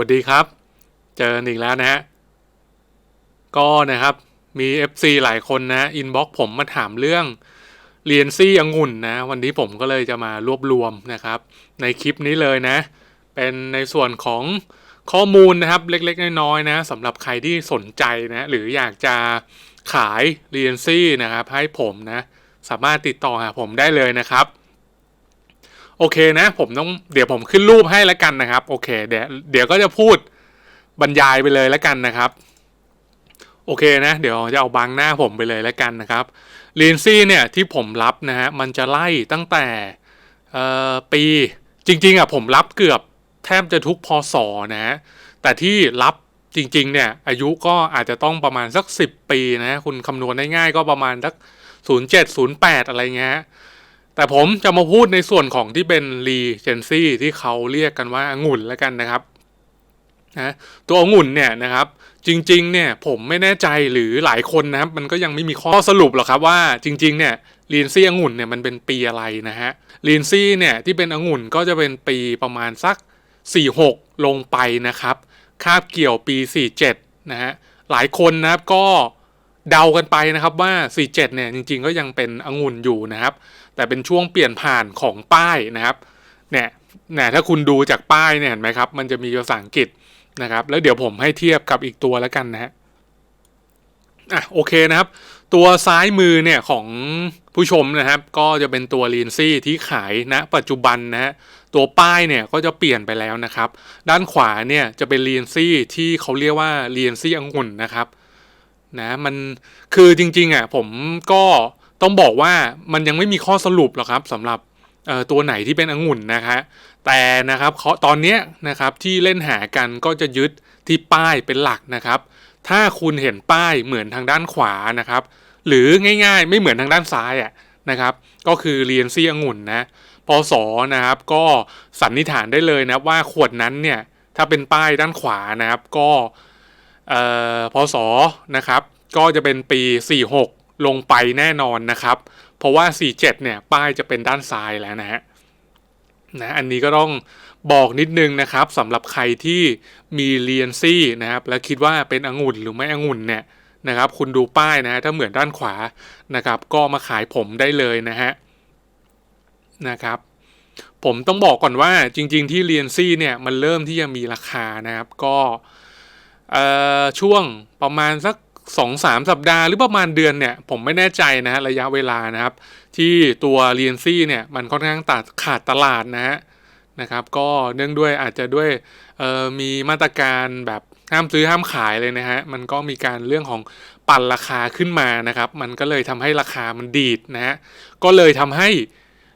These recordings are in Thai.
วัสดีครับ เจอกันอีกแล้วนะฮะ ก็นะครับมี FC หลายคนนะอินบ็อกผมมาถามเรื่องเรียนซี่องุ่นนะ วันนี้ผมก็เลยจะมารวบรวมนะครับ ในคลิปนี้เลยนะ เป็นในส่วนของข้อมูลนะครับเล็กๆ น้อยๆนะสำหรับใครที่สนใจนะหรืออยากจะขายเรียนซี่นะครับให้ผมนะ สามารถติดต่อหาผมได้เลยนะครับ โอเคนะ ผมต้องเดี๋ยวผมขึ้นรูปให้แล้วกันนะครับ โอเค เดี๋ยวเดี๋ยวก็จะพูดบรรยายไปเลยแล้วกันนะครับ โอเคนะ เดี๋ยวจะเอาบังหน้าผมไปเลยแล้วกันนะครับลีนซี่เนี่ยที่ผมรับนะฮะมันจะไล่ตั้งแต่ปีจริงๆอะผมรับเกือบแทบจะทุกพศนะฮะแต่ที่รับจริงๆ เนี่ย อายุก็อาจจะต้องประมาณสัก 10 ปีนะ คุณคำนวณได้ง่ายก็ประมาณสัก 07 08 อะไรเงี้ย แต่ผมจะมาพูดในส่วนของที่เป็นรีเจนซี่ที่เขาเรียกกันว่าองุ่นแล้วกันนะครับนะตัวองุ่นเนี่ยนะครับ จริงๆเนี่ยผมไม่แน่ใจหรือหลายคนนะครับ มันก็ยังไม่มีข้อสรุปหรอกครับว่าจริงๆเนี่ยลีนซี่องุ่นเนี่ยมันเป็นปีอะไรนะฮะลีนซี่เนี่ยที่เป็นองุ่นก็จะเป็นปีประมาณสัก 46 ลงไปนะครับ คาบเกี่ยวปี 47 นะฮะหลายคนนะครับก็เดากันไปนะครับว่า 47 เนี่ยจริงๆก็ยังเป็นองุ่นอยู่นะครับ แต่เป็นช่วงเปลี่ยนผ่านของป้ายนะครับเนี่ยเนี่ยถ้าคุณดูจากป้ายเนี่ยเห็นไหมครับ มันจะมีภาษาอังกฤษนะครับ แล้วเดี๋ยวผมให้เทียบกับอีกตัวแล้วกันนะฮะอะโอเคนะครับ ตัวซ้ายมือเนี่ยของผู้ชมนะครับ ก็จะเป็นตัวลีนซี่ที่ขายณนะปัจจุบันนะฮะตัวป้ายเนี่ยก็จะเปลี่ยนไปแล้วนะครับ ด้านขวาเนี่ยจะเป็นลีนซี่ที่เขาเรียกว่าลีนซี่องุ่นนะครับนะมันคือจริงๆอะผมก็ ต้องบอกว่ามันยังไม่มีข้อสรุปหรอกครับสำหรับตัวไหนที่เป็นองุ่นนะคะแต่นะครับเขาตอนนี้นะครับที่เล่นหากันก็จะยึดที่ป้ายเป็นหลักนะครับ ถ้าคุณเห็นป้ายเหมือนทางด้านขวานะครับ หรือง่ายๆ ไม่เหมือนทางด้านซ้ายอะนะครับ ก็คือเรียนซี่องุ่นนะพศนะครับ ก็สันนิษฐานได้เลยนะว่าขวดนั้นเนี่ยถ้าเป็นป้ายด้านขวานะครับก็พศนะครับ ก็จะเป็นปี 46 ลงไปแน่นอนนะครับ เพราะว่า 47 เนี่ย ป้ายจะเป็นด้านซ้ายแล้วนะฮะนะอันนี้ก็ต้องบอกนิดนึงนะครับสำหรับใครที่มีเรียนซี่นะครับ และคิดว่าเป็นองุ่นหรือไม่องุ่นเนี่ยนะครับ คุณดูป้ายนะถ้าเหมือนด้านขวานะครับ ก็มาขายผมได้เลยนะฮะนะครับ ผมต้องบอกก่อนว่าจริง ๆ ที่เรียนซี่เนี่ยมันเริ่มที่จะมีราคานะครับ ก็ช่วงประมาณสัก สองสามสัปดาห์หรือประมาณเดือนเนี่ยผมไม่แน่ใจนะฮะระยะเวลานะครับ ที่ตัวเรียนซี่เนี่ยมันค่อนข้างตัดขาดตลาดนะฮะนะครับ ก็เนื่องด้วยอาจจะด้วยมีมาตรการแบบห้ามซื้อห้ามขายเลยนะฮะมันก็มีการเรื่องของปั่นราคาขึ้นมานะครับ มันก็เลยทำให้ราคามันดีดนะฮะก็เลยทำให้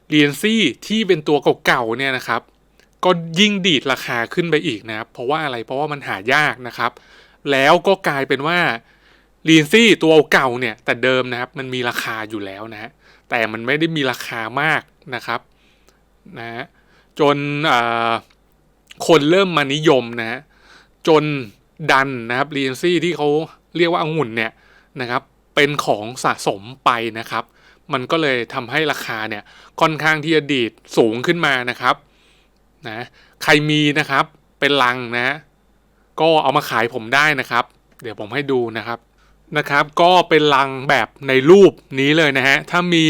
เรียนซี่ที่เป็นตัวเก่าๆเนี่ยนะครับ ก็ยิ่งดีดราคาขึ้นไปอีกนะครับ เพราะว่าอะไรเพราะว่ามันหายากนะครับ แล้วก็กลายเป็นว่า ลีนซี่ตัวเก่าเนี่ยแต่เดิมนะครับมันมีราคาอยู่แล้วนะฮะแต่มันไม่ได้มีราคามากนะครับนะฮะจนคนเริ่มมานิยมนะฮะจนดันนะครับลีนซี่ที่เขาเรียกว่าองุ่นเนี่ยนะครับเป็นของสะสมไปนะครับ มันก็เลยทำให้ราคาเนี่ยค่อนข้างที่จะดีดสูงขึ้นมานะครับนะใครมีนะครับเป็นลังนะ ก็เอามาขายผมได้นะครับ เดี๋ยวผมให้ดูนะครับ นะครับ ก็เป็นลังแบบในรูปนี้เลยนะฮะ ถ้ามี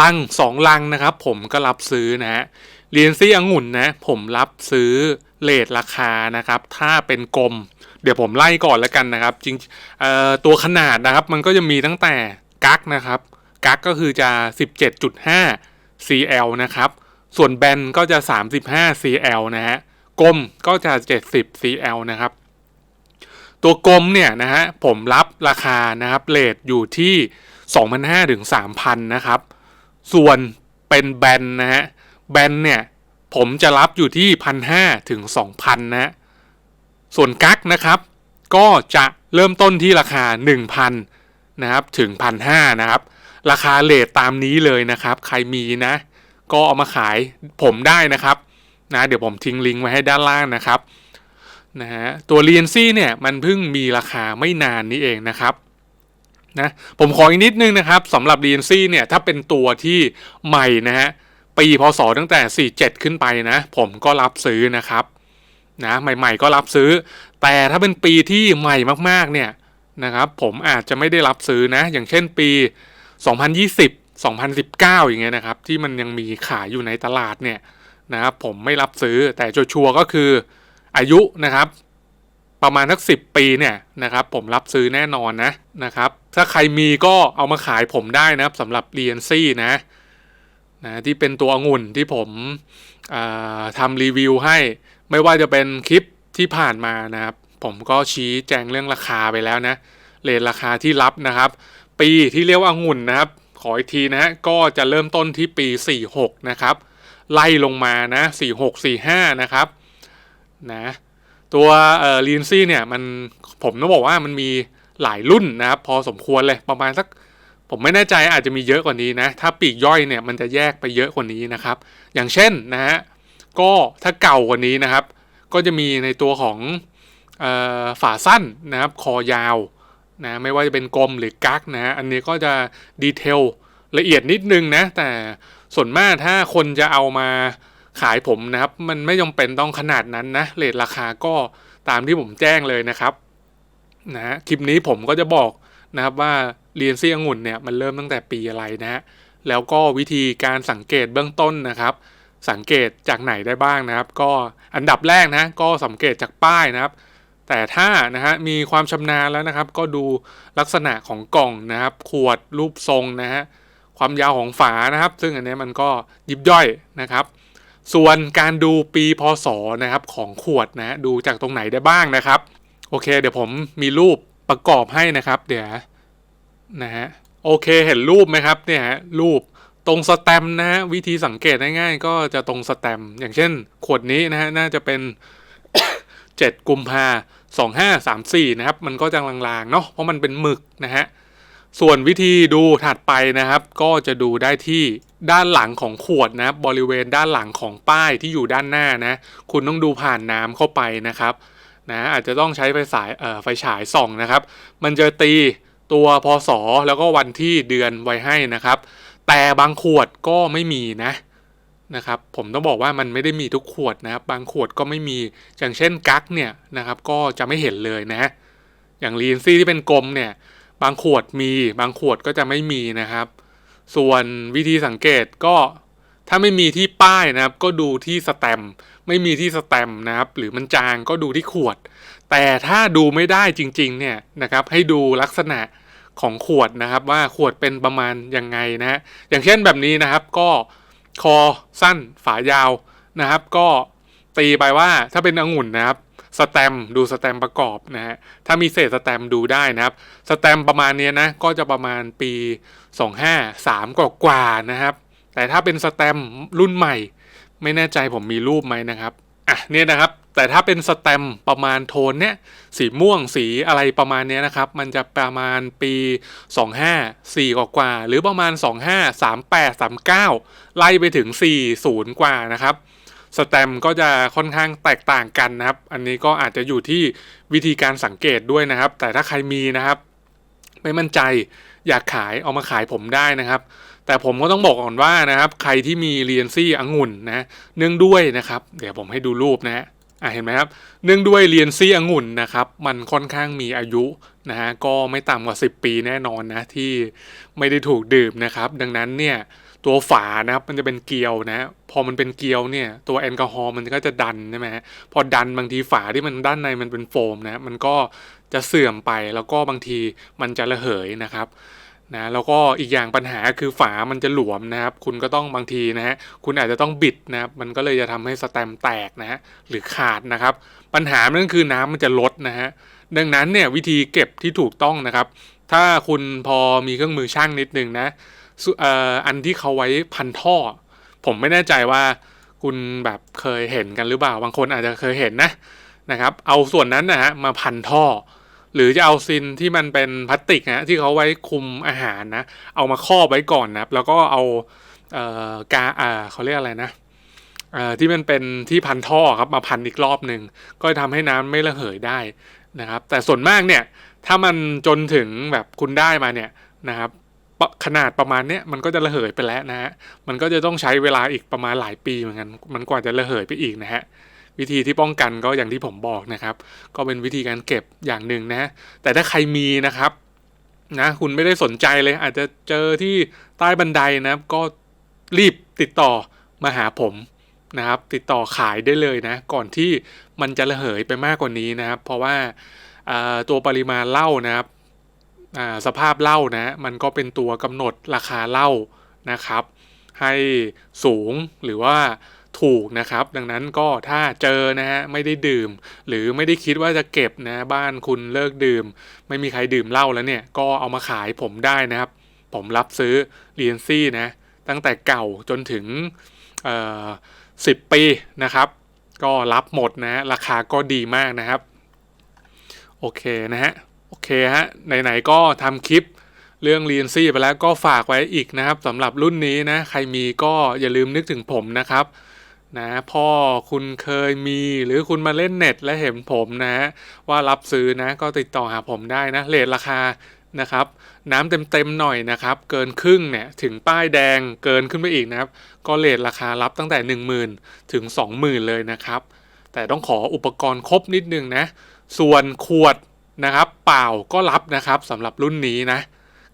ลังสองลังนะครับ ผมก็รับซื้อนะฮะเรียนซี่องุ่นนะผมรับซื้อเลทราคานะครับ ถ้าเป็นกลม เดี๋ยวผมไล่ก่อนแล้วกันนะครับ จริงตัวขนาดนะครับ มันก็จะมีตั้งแต่กักนะครับ กักก็คือจะ 17.5 cl นะครับ ส่วนแบนก็จะ 35 cl นะฮะกลมก็จะ 70 cl นะครับ ตัวกลมเนี่ยนะฮะผมรับราคานะครับเลทอยู่ที่ 2,500ถึง3,000นะครับ ส่วนเป็นแบนนะฮะแบนเนี่ยผมจะรับอยู่ที่ 1,500ถึง2,000นะส่วนกั๊กนะครับ ก็จะเริ่มต้นที่ราคา 1,000นะครับถึง 1,500นะครับ ราคาเลทตามนี้เลยนะครับ ใครมีนะ ก็เอามาขายผมได้นะครับนะเดี๋ยวผมทิ้งลิงก์ไว้ให้ด้านล่างนะครับ นะฮะตัวเรียนซี่เนี่ยมันเพิ่งมีราคาไม่นานนี้เองนะครับนะผมขออีกนิดนึงนะครับสำหรับเรียนซี่เนี่ยถ้าเป็นตัวที่ใหม่นะฮะปีพศตั้งแต่ 47 ขึ้นไปนะ ผมก็รับซื้อนะครับนะใหม่ๆก็รับซื้อ แต่ถ้าเป็นปีที่ใหม่มากๆเนี่ยนะครับผมอาจจะไม่ได้รับซื้อนะ อย่างเช่นปี 2020 2019 อย่างเงี้ยนะครับ ที่มันยังมีขายอยู่ในตลาดเนี่ยนะครับผมไม่รับซื้อแต่ชัวร์ก็คือ อายุนะครับ ประมาณสักสิปีเนี่ยนะครับผมรับซื้อแน่นอนนะนะครับ ถ้าใครมีก็เอามาขายผมได้นะครับสำหรับเรียนซี่นะนะที่เป็นตัวองุ่นที่ผมทำรีวิวให้ ไม่ว่าจะเป็นคลิปที่ผ่านมานะครับ ผมก็ชี้แจงเรื่องราคาไปแล้วนะเลทราคาที่รับนะครับ ปีที่เรียกว่าองุ่นนะครับ ขออีกทีนะฮะก็จะเริ่มต้นที่ปี 46 นะครับ ไล่ลงมานะ 46 45 นะครับ นะ ตัวเอ่อลีนซี่เนี่ยมันผมต้องบอกว่ามันมีหลายรุ่นนะครับ พอสมควรเลยประมาณสัก ผมไม่แน่ใจอาจจะมีเยอะกว่านี้นะ ถ้าปีกย่อยเนี่ยมันจะแยกไปเยอะกว่านี้นะครับ อย่างเช่นนะฮะก็ถ้าเก่ากว่านี้นะครับ ก็จะมีในตัวของฝาสั้นนะครับ คอยาวนะไม่ว่าจะเป็นกลมหรือกั๊กนะฮะอันนี้ก็จะดีเทลละเอียดนิดนึงนะ แต่ส่วนมากถ้าคนจะเอามา ขายผมนะครับ มันไม่จำเป็นต้องขนาดนั้นนะเลทราคาก็ตามที่ผมแจ้งเลยนะครับนะคลิปนี้ผมก็จะบอกนะครับว่าเรียนซี่องุ่นเนี่ยมันเริ่มตั้งแต่ปีอะไรนะฮะแล้วก็วิธีการสังเกตเบื้องต้นนะครับ สังเกตจากไหนได้บ้างนะครับ ก็อันดับแรกนะก็สังเกตจากป้ายนะครับ แต่ถ้านะฮะมีความชำนาญแล้วนะครับ ก็ดูลักษณะของกล่องนะครับ ขวดรูปทรงนะฮะความยาวของฝานะครับ ซึ่งอันนี้มันก็ยิบย่อยนะครับ ส่วนการดูปีพศนะครับของขวดนะดูจากตรงไหนได้บ้างนะครับ โอเค เดี๋ยวผมมีรูปประกอบให้นะครับ เดี๋ยวนะฮะโอเคเห็นรูปไหมครับเนี่ยรูปตรงสแตมนะฮะวิธีสังเกตง่ายๆ ก็จะตรงสแตมอย่างเช่น ขวดนี้นะฮะน่าจะเป็น 7 กุมภาสองห้าสามสี่นะครับ มันก็จะลางๆเนาะเพราะมันเป็นหมึกนะฮะ ส่วนวิธีดูถัดไปนะครับ ก็จะดูได้ที่ด้านหลังของขวดนะบริเวณด้านหลังของป้ายที่อยู่ด้านหน้านะ คุณต้องดูผ่านน้ำเข้าไปนะครับนะอาจจะต้องใช้ไฟฉายไฟฉายส่องนะครับ มันจะตีตัวพศแล้วก็วันที่เดือนไว้ให้นะครับ แต่บางขวดก็ไม่มีนะนะครับ ผมต้องบอกว่ามันไม่ได้มีทุกขวดนะครับ บางขวดก็ไม่มีอย่างเช่นกั๊กเนี่ยนะครับ ก็จะไม่เห็นเลยนะ อย่างลีนซี่ที่เป็นกลมเนี่ย บางขวดมีบางขวดก็จะไม่มีนะครับ ส่วนวิธีสังเกตก็ถ้าไม่มีที่ป้ายนะครับ ก็ดูที่สแตมไม่มีที่สแตมนะครับ หรือมันจางก็ดูที่ขวด แต่ถ้าดูไม่ได้จริงๆเนี่ยนะครับ ให้ดูลักษณะของขวดนะครับ ว่าขวดเป็นประมาณยังไงนะฮะอย่างเช่นแบบนี้นะครับ ก็คอสั้นฝายาวนะครับ ก็ตีไปว่าถ้าเป็นองุ่นนะครับ สแตมดูสแตมประกอบนะฮะถ้ามีเศษสแตมดูได้นะครับสแตมประมาณนี้นะก็จะประมาณปี 25 3กว่ากว่านะครับ แต่ถ้าเป็นสแตมรุ่นใหม่ ไม่แน่ใจผมมีรูปไหมนะครับอะเนี่ยนะครับแต่ถ้าเป็นสแตมประมาณโทนเนี้ยสีม่วงสีอะไรประมาณนี้นะครับ มันจะประมาณปี 25 4 กว่ากว่า หรือประมาณ 25 38 39 ไล่ไปถึง 40 กว่านะครับ สแตมก็จะค่อนข้างแตกต่างกันนะครับ อันนี้ก็อาจจะอยู่ที่วิธีการสังเกตด้วยนะครับ แต่ถ้าใครมีนะครับ ไม่มั่นใจอยากขายเอามาขายผมได้นะครับ แต่ผมก็ต้องบอกก่อนว่านะครับ ใครที่มีเรียนซี่องุ่นนะเนื่องด้วยนะครับ เดี๋ยวผมให้ดูรูปนะฮะอะเห็นไหมครับเนื่องด้วยเรียนซี่องุ่นนะครับ มันค่อนข้างมีอายุนะฮะก็ไม่ต่ำกว่า 10 ปีแน่นอนนะที่ไม่ได้ถูกดื่มนะครับ ดังนั้นเนี่ย ตัวฝานะครับมันจะเป็นเกลียวนะพอมันเป็นเกลียวเนี่ยตัวแอลกอฮอล์มันก็จะดันใช่ไหมพอดันบางทีฝาที่มันด้านในมันเป็นโฟมนะมันก็จะเสื่อมไปแล้วก็บางทีมันจะระเหยนะครับนะแล้วก็อีกอย่างปัญหาคือฝามันจะหลวมนะครับ คุณก็ต้องบางทีนะฮะคุณอาจจะต้องบิดนะครับมันก็เลยจะทำให้สแตมแตกนะฮะหรือขาดนะครับ ปัญหาเนั่นคือน้ำมันจะลดนะฮะดังนั้นเนี่ยวิธีเก็บที่ถูกต้องนะครับ ถ้าคุณพอมีเครื่องมือช่างนิดนึงนะ อันที่เขาไว้พันท่อ ผมไม่แน่ใจว่าคุณแบบเคยเห็นกันหรือเปล่า บางคนอาจจะเคยเห็นนะนะครับ เอาส่วนนั้นนะฮะมาพันท่อ หรือจะเอาซินที่มันเป็นพลาสติกนะที่เขาไว้คุมอาหารนะ เอามาครอบไว้ก่อนนะแล้วก็เอาเอ่อกาอ่าเขาเรียกอะไรนะเอ่อที่มันเป็นที่พันท่อครับมาพันอีกรอบหนึ่งก็ทำให้น้ำไม่ระเหยได้นะครับ แต่ส่วนมากเนี่ยถ้ามันจนถึงแบบคุณได้มาเนี่ยนะครับ ขนาดประมาณเนี้ยมันก็จะระเหยไปแล้วนะฮะ มันก็จะต้องใช้เวลาอีกประมาณหลายปีเหมือนกัน มันกว่าจะระเหยไปอีกนะฮะ วิธีที่ป้องกันก็อย่างที่ผมบอกนะครับ ก็เป็นวิธีการเก็บอย่างหนึ่งนะ แต่ถ้าใครมีนะครับนะคุณไม่ได้สนใจเลย อาจจะเจอที่ใต้บันไดนะครับ ก็รีบติดต่อมาหาผมนะครับ ติดต่อขายได้เลยนะ ก่อนที่มันจะระเหยไปมากกว่านี้นะครับ เพราะว่าตัวปริมาณเหล้านะครับ สภาพเหล้านะมันก็เป็นตัวกำหนดราคาเหล้านะครับ ให้สูงหรือว่าถูกนะครับ ดังนั้นก็ถ้าเจอนะฮะไม่ได้ดื่ม หรือไม่ได้คิดว่าจะเก็บนะบ้านคุณเลิกดื่ม ไม่มีใครดื่มเหล้าแล้วเนี่ยก็เอามาขายผมได้นะครับ ผมรับซื้อเรียนซี่นะตั้งแต่เก่าจนถึงสิบปีนะครับ ก็รับหมดนะราคาก็ดีมากนะครับ โอเคนะฮะ อเคฮะ ไหน ๆ ก็ทำคลิปเรื่องเรียนซี่ไปแล้วก็ฝากไว้อีกนะครับสำหรับรุ่นนี้นะ ใครมีก็อย่าลืมนึกถึงผมนะครับนะพ่อคุณเคยมีหรือคุณมาเล่นเน็ตและเห็นผมนะ ว่ารับซื้อนะก็ติดต่อหาผมได้นะเลทราคานะครับน้ำเต็มๆหน่อยนะครับ เกินครึ่งเนี่ยถึงป้ายแดงเกินขึ้นไปอีกนะครับ ก็เลทราคารับตั้งแต่ 10,000 ถึง 20,000 เลยนะครับ แต่ต้องขออุปกรณ์ครบนิดนึงนะ ส่วนขวด นะครับ เปล่าก็รับนะครับสำหรับรุ่นนี้นะ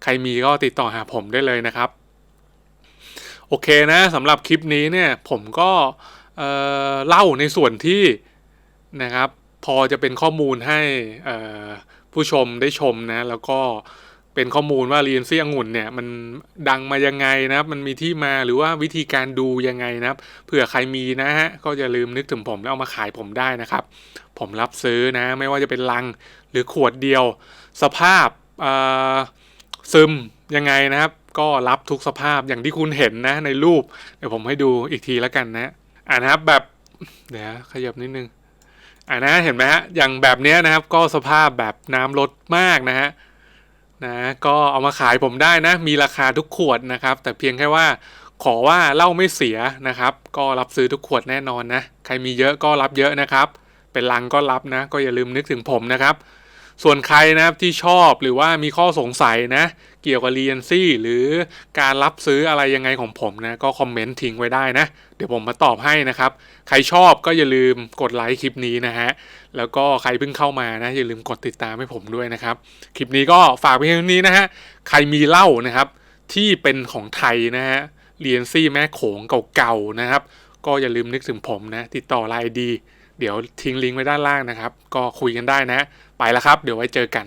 ใครมีก็ติดต่อหาผมได้เลยนะครับ โอเคนะสำหรับคลิปนี้เนี่ยผมก็เเล่าในส่วนที่นะครับ พอจะเป็นข้อมูลให้ผู้ชมได้ชมนะ แล้วก็ เป็นข้อมูลว่าเรียนซี่องุ่นเนี่ยมันดังมายังไงนะครับ มันมีที่มาหรือว่าวิธีการดูยังไงนะครับเผื่อใครมีนะฮะก็อย่าลืมนึกถึงผมแล้วเอามาขายผมได้นะครับ ผมรับซื้อนะไม่ว่าจะเป็นลังหรือขวดเดียว สภาพซึมยังไงนะครับ ก็รับทุกสภาพอย่างที่คุณเห็นนะในรูป เดี๋ยวผมให้ดูอีกทีแล้วกันนะอ่านะครับแบบเดี๋ยวขยับนิดนึงอ่านะเห็นไหมฮะอย่างแบบเนี้ยนะครับก็สภาพแบบน้ำลดมากนะฮะ นะก็เอามาขายผมได้นะ มีราคาทุกขวดนะครับ แต่เพียงแค่ว่าขอว่าเหล้าไม่เสียนะครับ ก็รับซื้อทุกขวดแน่นอนนะ ใครมีเยอะก็รับเยอะนะครับ เป็นลังก็รับนะ ก็อย่าลืมนึกถึงผมนะครับ ส่วนใครนะครับที่ชอบหรือว่ามีข้อสงสัยนะ เกี่ยวกับเรียนซี่หรือการรับซื้ออะไรยังไงของผมนะ ก็คอมเมนต์ทิ้งไว้ได้นะ เดี๋ยวผมมาตอบให้นะครับ ใครชอบก็อย่าลืมกดไลค์คลิปนี้นะฮะ แล้วก็ใครเพิ่งเข้ามานะ อย่าลืมกดติดตามให้ผมด้วยนะครับ คลิปนี้ก็ฝากไปเพียงเท่านี้นะฮะใครมีเหล้านะครับ ที่เป็นของไทยนะฮะเรียนซี่แม่โขงเก่าๆนะครับ ก็อย่าลืมนึกถึงผมนะ ติดต่อไลน์ดี เดี๋ยวทิ้งลิงก์ไว้ด้านล่างนะครับ ก็คุยกันได้นะ ไปแล้วครับ เดี๋ยวไว้เจอกัน